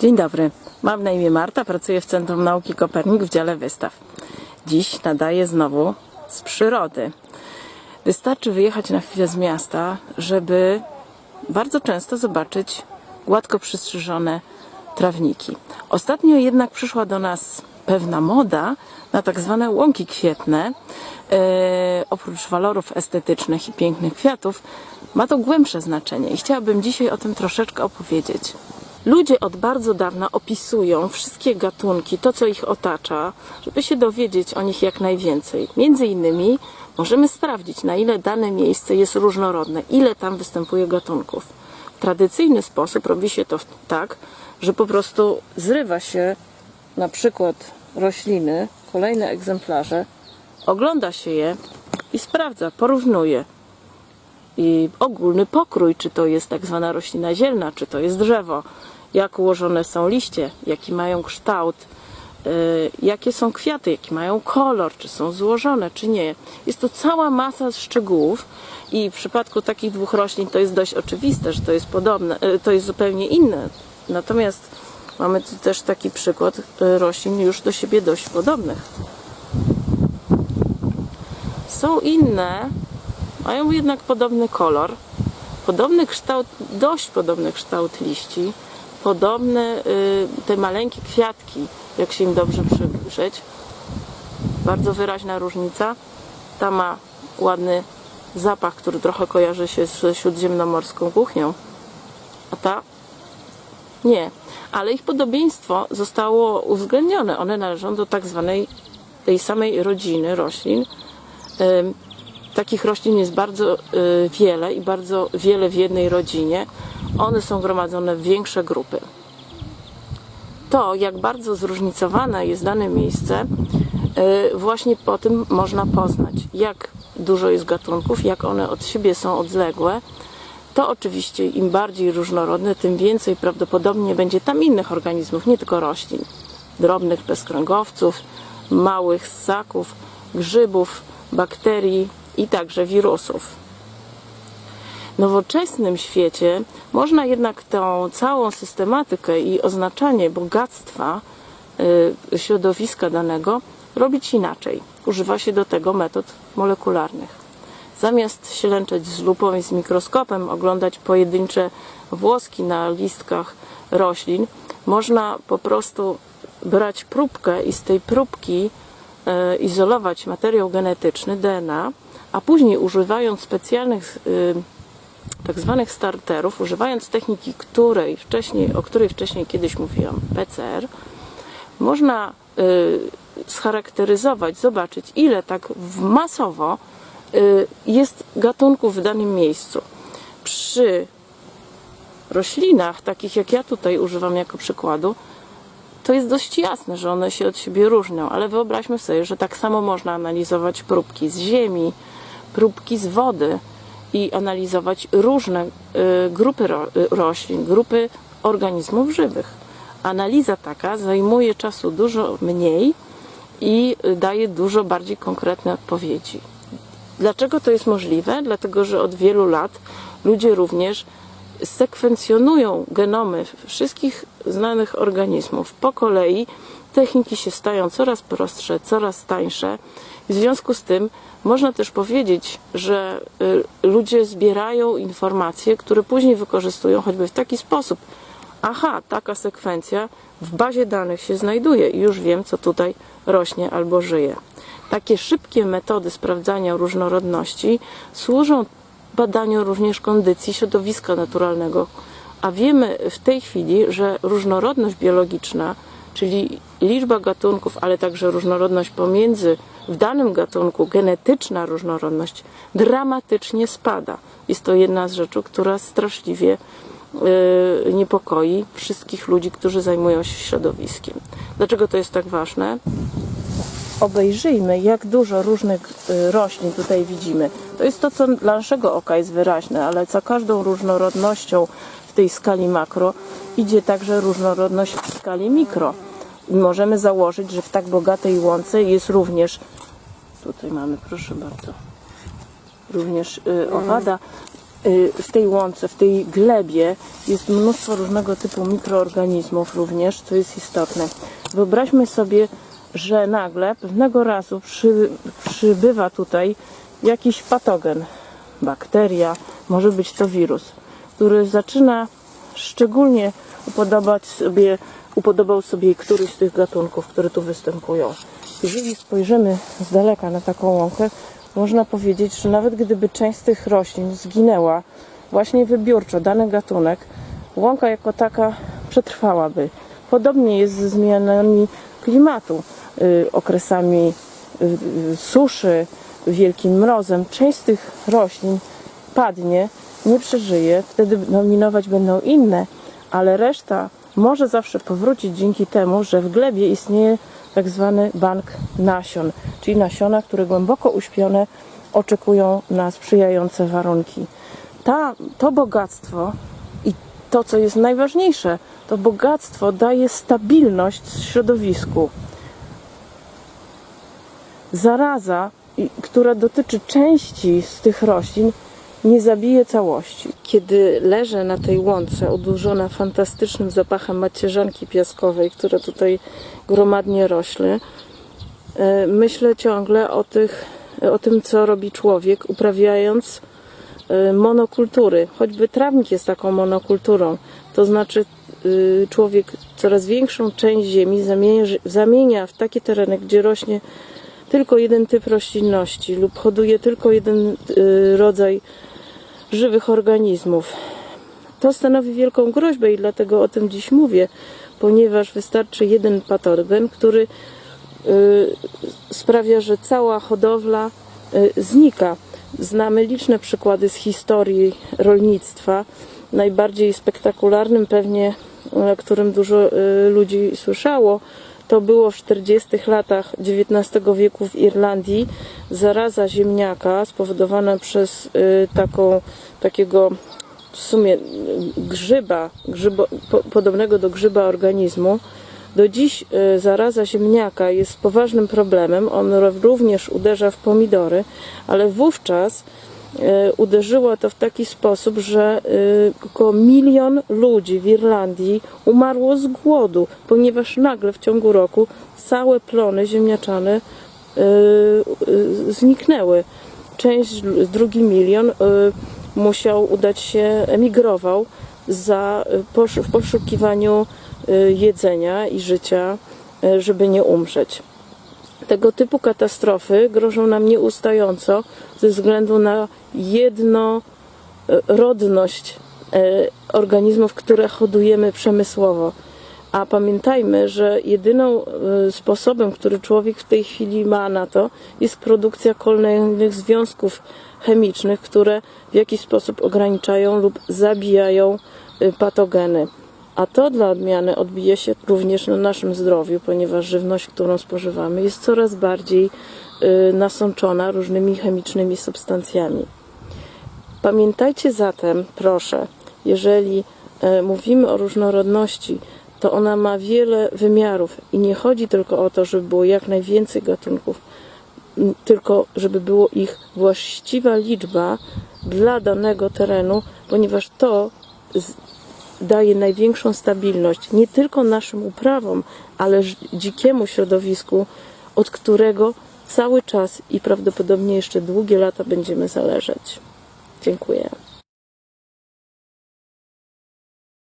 Dzień dobry. Mam na imię Marta, pracuję w Centrum Nauki Kopernik w dziale wystaw. Dziś nadaję znowu z przyrody. Wystarczy wyjechać na chwilę z miasta, żeby bardzo często zobaczyć gładko przystrzyżone trawniki. Ostatnio jednak przyszła do nas pewna moda na tak zwane łąki kwietne. E, oprócz walorów estetycznych i pięknych kwiatów, ma to głębsze znaczenie i chciałabym dzisiaj o tym troszeczkę opowiedzieć. Ludzie od bardzo dawna opisują wszystkie gatunki, to co ich otacza, żeby się dowiedzieć o nich jak najwięcej. Między innymi możemy sprawdzić, na ile dane miejsce jest różnorodne, ile tam występuje gatunków. W tradycyjny sposób robi się to tak, że po prostu zrywa się na przykład rośliny, kolejne egzemplarze, ogląda się je i sprawdza, porównuje i ogólny pokrój, czy to jest tak zwana roślina zielna, czy to jest drzewo, jak ułożone są liście, jaki mają kształt, y, jakie są kwiaty, jaki mają kolor, czy są złożone, czy nie. Jest to cała masa szczegółów i w przypadku takich dwóch roślin to jest dość oczywiste, że to jest podobne, y, to jest zupełnie inne. Natomiast mamy tu też taki przykład y, roślin już do siebie dość podobnych. Są inne, mają jednak podobny kolor, podobny kształt, dość podobny kształt liści, podobne y, te maleńkie kwiatki, jak się im dobrze przyjrzeć. Bardzo wyraźna różnica. Ta ma ładny zapach, który trochę kojarzy się ze śródziemnomorską kuchnią, a ta nie. Ale ich podobieństwo zostało uwzględnione. One należą do tak zwanej tej samej rodziny roślin. Takich roślin jest bardzo y, wiele i bardzo wiele w jednej rodzinie. One są gromadzone w większe grupy. To, jak bardzo zróżnicowane jest dane miejsce, y, właśnie po tym można poznać, jak dużo jest gatunków, jak one od siebie są odległe. To oczywiście im bardziej różnorodne, tym więcej prawdopodobnie będzie tam innych organizmów, nie tylko roślin. Drobnych bezkręgowców, małych ssaków, grzybów, bakterii i także wirusów. W nowoczesnym świecie można jednak tą całą systematykę i oznaczanie bogactwa y, środowiska danego robić inaczej. Używa się do tego metod molekularnych. Zamiast ślęczeć z lupą i z mikroskopem, oglądać pojedyncze włoski na listkach roślin, można po prostu brać próbkę i z tej próbki e, izolować materiał genetyczny DNA, a później używając specjalnych y, tak zwanych starterów, używając techniki, której wcześniej, o której wcześniej kiedyś mówiłam, PCR, można y, scharakteryzować, zobaczyć, ile tak masowo y, jest gatunków w danym miejscu. Przy roślinach, takich jak ja tutaj używam jako przykładu, to jest dość jasne, że one się od siebie różnią, ale wyobraźmy sobie, że tak samo można analizować próbki z ziemi, próbki z wody i analizować różne y, grupy y, roślin, grupy organizmów żywych. Analiza taka zajmuje czasu dużo mniej i daje dużo bardziej konkretne odpowiedzi. Dlaczego to jest możliwe? Dlatego, że od wielu lat ludzie również sekwencjonują genomy wszystkich znanych organizmów po kolei. Techniki się stają coraz prostsze, coraz tańsze. W związku z tym można też powiedzieć, że y, ludzie zbierają informacje, które później wykorzystują choćby w taki sposób. Aha, taka sekwencja w bazie danych się znajduje i już wiem, co tutaj rośnie albo żyje. Takie szybkie metody sprawdzania różnorodności służą badaniu również kondycji środowiska naturalnego, a wiemy w tej chwili, że różnorodność biologiczna, czyli liczba gatunków, ale także różnorodność pomiędzy w danym gatunku, genetyczna różnorodność dramatycznie spada. Jest to jedna z rzeczy, która straszliwie yy, niepokoi wszystkich ludzi, którzy zajmują się środowiskiem. Dlaczego to jest tak ważne? obejrzyjmy, jak dużo różnych y, roślin tutaj widzimy. To jest to, co dla naszego oka jest wyraźne, ale za każdą różnorodnością tej skali makro idzie także różnorodność w skali mikro. I możemy założyć, że w tak bogatej łące jest również, tutaj mamy, proszę bardzo, również y, owada, y, w tej łące, w tej glebie jest mnóstwo różnego typu mikroorganizmów również, co jest istotne. Wyobraźmy sobie, że nagle pewnego razu przy, przybywa tutaj jakiś patogen, bakteria, może być to wirus, który zaczyna szczególnie upodobać sobie, upodobał sobie któryś z tych gatunków, które tu występują. Jeżeli spojrzymy z daleka na taką łąkę, można powiedzieć, że nawet gdyby część z tych roślin zginęła, właśnie wybiórczo dany gatunek, łąka jako taka przetrwałaby. Podobnie jest ze zmianami klimatu, y, okresami y, y, suszy, wielkim mrozem. Część z tych roślin padnie, nie przeżyje, wtedy dominować będą inne, ale reszta może zawsze powrócić dzięki temu, że w glebie istnieje tak zwany bank nasion, czyli nasiona, które głęboko uśpione oczekują na sprzyjające warunki. Ta, to bogactwo i to, co jest najważniejsze, to bogactwo daje stabilność środowisku. Zaraza, która dotyczy części z tych roślin, nie zabije całości. Kiedy leżę na tej łące, odłużona fantastycznym zapachem macierzanki piaskowej, która tutaj gromadnie rośnie, e, myślę ciągle o, tych, o tym, co robi człowiek, uprawiając e, monokultury. Choćby trawnik jest taką monokulturą. To znaczy człowiek coraz większą część ziemi zamienia, w takie tereny, gdzie rośnie tylko jeden typ roślinności lub hoduje tylko jeden rodzaj żywych organizmów. To stanowi wielką groźbę i dlatego o tym dziś mówię, ponieważ wystarczy jeden patogen, który y, sprawia, że cała hodowla y, znika. Znamy liczne przykłady z historii rolnictwa. Najbardziej spektakularnym pewnie, o którym dużo y, ludzi słyszało, to było w 40 latach XIX wieku w Irlandii zaraza ziemniaka spowodowana przez y, taką, takiego w sumie y, grzyba, grzybo, po, podobnego do grzyba organizmu. Do dziś y, zaraza ziemniaka jest poważnym problemem. On również uderza w pomidory, ale wówczas uderzyło to w taki sposób, że y, około milion ludzi w Irlandii umarło z głodu, ponieważ nagle w ciągu roku całe plony ziemniaczane y, zniknęły. Część, drugi milion musiał udać się, emigrował za, w poszukiwaniu jedzenia i życia, żeby nie umrzeć. Tego typu katastrofy grożą nam nieustająco ze względu na jednorodność e, organizmów, które hodujemy przemysłowo. A pamiętajmy, że jedyną e, sposobem, który człowiek w tej chwili ma na to, jest produkcja kolejnych związków chemicznych, które w jakiś sposób ograniczają lub zabijają e, patogeny. A to dla odmiany odbije się również na naszym zdrowiu, ponieważ żywność, którą spożywamy, jest coraz bardziej y, nasączona różnymi chemicznymi substancjami. Pamiętajcie zatem, proszę, jeżeli e, mówimy o różnorodności, to ona ma wiele wymiarów i nie chodzi tylko o to, żeby było jak najwięcej gatunków, tylko żeby było ich właściwa liczba dla danego terenu, ponieważ to daje największą stabilność nie tylko naszym uprawom, ale dzikiemu środowisku, od którego cały czas i prawdopodobnie jeszcze długie lata będziemy zależeć. Dziękuję.